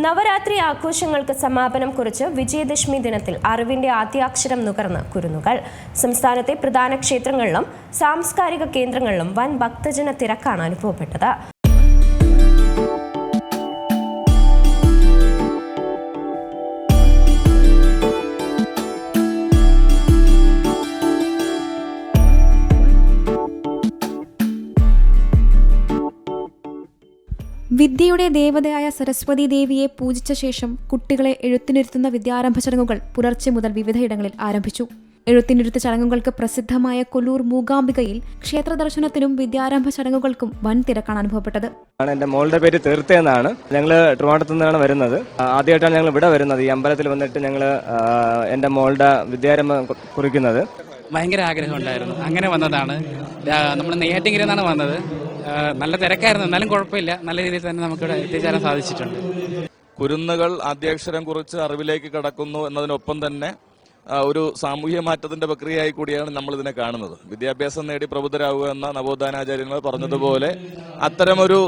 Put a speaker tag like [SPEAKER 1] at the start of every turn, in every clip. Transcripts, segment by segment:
[SPEAKER 1] നവരാത്രി ആഘോഷങ്ങൾക്ക് സമാപനം കുറിച്ച് വിജയദശമി ദിനത്തിൽ അറിവിന്റെ ആദ്യാക്ഷരം നുകർന്ന് കുരുന്നുകൾ. സംസ്ഥാനത്തെ പ്രധാന ക്ഷേത്രങ്ങളിലും സാംസ്കാരിക കേന്ദ്രങ്ങളിലും വൻ ഭക്തജന തിരക്കാണ് അനുഭവപ്പെട്ടത്.
[SPEAKER 2] വിദ്യയുടെ ദേവതയായ സരസ്വതി ദേവിയെ പൂജിച്ച ശേഷം കുട്ടികളെ എഴുത്തിനിരുത്തുന്ന വിദ്യാരംഭ ചടങ്ങുകൾ പുലർച്ചെ മുതൽ വിവിധയിടങ്ങളിൽ ആരംഭിച്ചു. എഴുത്തിനിരുത്ത ചടങ്ങുകൾക്ക് പ്രസിദ്ധമായ കൊല്ലൂർ മൂകാംബികയിൽ ക്ഷേത്ര ദർശനത്തിനും വിദ്യാരംഭ ചടങ്ങുകൾക്കും വൻ തിരക്കാണ് അനുഭവപ്പെട്ടത്.
[SPEAKER 3] ആണ് എന്റെ മോളുടെ പേര് തീർത്ത എന്നാണ്. ഞങ്ങൾ ട്രിവാണ്ടത്തു നിന്നാണ് വരുന്നത്. ആദ്യമായിട്ടാണ് ഞങ്ങൾ ഇവിടെ വരുന്നത്. ഈ അമ്പലത്തിൽ വന്നിട്ട് ഞങ്ങൾ എന്റെ മോളുടെ വിദ്യാരംഭം കുറിക്കുന്നത്.
[SPEAKER 4] ഭയങ്കര ആഗ്രഹം ഉണ്ടായിരുന്നു. അങ്ങനെ വന്നതാണ്. നമ്മൾ നെയ്യാറ്റിങ്കരെന്നാണ് വന്നത്. നല്ല തിരക്കായിരുന്നു. എന്നാലും കുഴപ്പമില്ല. നല്ല രീതിയിൽ തന്നെ നമുക്ക് ഇവിടെ എത്തിച്ചേരാൻ സാധിച്ചിട്ടുണ്ട്.
[SPEAKER 5] കുരുന്നുകൾ ആദ്യാക്ഷരം കുറിച്ച് അറിവിലേക്ക് കടക്കുന്നു എന്നതിനൊപ്പം തന്നെ ഒരു സാമൂഹ്യ മാറ്റത്തിന്റെ പ്രക്രിയയായി കൂടിയാണ് നമ്മൾ ഇതിനെ കാണുന്നത്. വിദ്യാഭ്യാസം നേടി പ്രബുദ്ധരാകുക എന്ന നവോത്ഥാനാചാര്യങ്ങൾ പറഞ്ഞതുപോലെ അത്തരമൊരു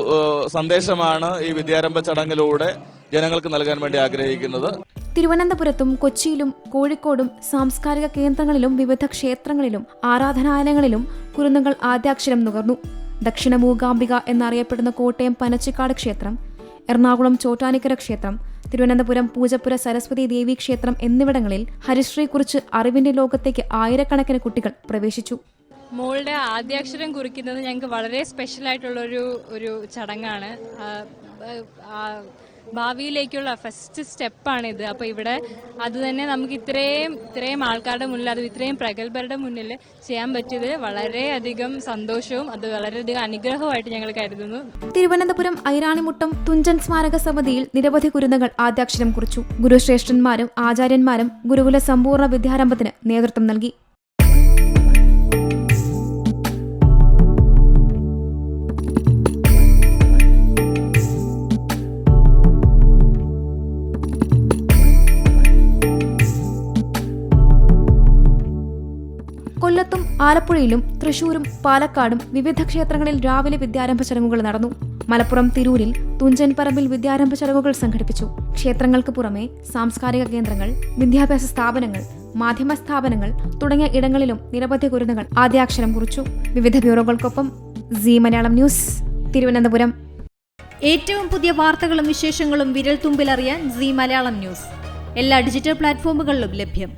[SPEAKER 5] സന്ദേശമാണ് ഈ വിദ്യാരംഭ ചടങ്ങിലൂടെ ജനങ്ങൾക്ക് നൽകാൻ വേണ്ടി ആഗ്രഹിക്കുന്നത്.
[SPEAKER 2] തിരുവനന്തപുരത്തും കൊച്ചിയിലും കോഴിക്കോടും സാംസ്കാരിക കേന്ദ്രങ്ങളിലും വിവിധ ക്ഷേത്രങ്ങളിലും ആരാധനാലയങ്ങളിലും കുരുന്നുകൾ ആദ്യാക്ഷരം നുകർന്നു. ദക്ഷിണ മൂകാംബിക എന്നറിയപ്പെടുന്ന കോട്ടയം പനച്ചിക്കാട് ക്ഷേത്രം എറണാകുളം ചോറ്റാനിക്കര ക്ഷേത്രം തിരുവനന്തപുരം പൂജപ്പുര സരസ്വതി ദേവി ക്ഷേത്രം എന്നിവിടങ്ങളിൽ ഹരിശ്രീ കുറിച്ച് അറിവിന്റെ ലോകത്തേക്ക് ആയിരക്കണക്കിന് കുട്ടികൾ പ്രവേശിച്ചു.
[SPEAKER 6] മോളുടെ ആദ്യാക്ഷരം കുറിക്കുന്നത് ഞങ്ങൾക്ക് വളരെ സ്പെഷ്യൽ ആയിട്ടുള്ള ഒരു ഒരു ചടങ്ങാണ് ഭാവിയിലേക്കുള്ള ഫസ്റ്റ് സ്റ്റെപ്പാണിത്. അപ്പോൾ ഇവിടെ അത് തന്നെ നമുക്ക് ഇത്രയും ഇത്രയും ആൾക്കാരുടെ മുന്നിൽ അത് ഇത്രയും പ്രഗത്ഭരുടെ മുന്നിൽ ചെയ്യാൻ പറ്റിയത് വളരെയധികം സന്തോഷവും അത് വളരെയധികം അനുഗ്രഹമായിട്ട് ഞങ്ങൾ കരുതുന്നു.
[SPEAKER 2] തിരുവനന്തപുരം ഐരാണിമുട്ടം തുഞ്ചൻ സ്മാരക സമിതിയിൽ നിരവധി കുരുന്നുകൾ ആദ്യാക്ഷരം കുറിച്ചു. ഗുരുശ്രേഷ്ഠന്മാരും ആചാര്യന്മാരും ഗുരുകുല സമ്പൂർണ വിദ്യാരംഭത്തിന് നേതൃത്വം നൽകി. കൊല്ലത്തും ആലപ്പുഴയിലും തൃശൂരും പാലക്കാടും വിവിധ ക്ഷേത്രങ്ങളിൽ രാവിലെ വിദ്യാരംഭ ചടങ്ങുകൾ നടന്നു. മലപ്പുറം തിരൂരിൽ തുഞ്ചൻ പറമ്പിൽ വിദ്യാരംഭ ചടങ്ങുകൾ സംഘടിപ്പിച്ചു. ക്ഷേത്രങ്ങൾക്ക് പുറമെ സാംസ്കാരിക കേന്ദ്രങ്ങൾ വിദ്യാഭ്യാസ സ്ഥാപനങ്ങൾ മാധ്യമ സ്ഥാപനങ്ങൾ തുടങ്ങിയ ഇടങ്ങളിലും നിരവധി കുരുന്നുകൾ ആദ്യാക്ഷരം കുറിച്ചു. വിവിധ ബ്യൂറോകൾക്കൊപ്പം സി മലയാളം ന്യൂസ് തിരുവനന്തപുരം.
[SPEAKER 7] ഏറ്റവും പുതിയ വാർത്തകളും വിശേഷങ്ങളും വിരൽ തുമ്പിലറിയാൻ സി മലയാളം ന്യൂസ്. എല്ലാ ഡിജിറ്റൽ പ്ലാറ്റ്ഫോമുകളിലും ലഭ്യം.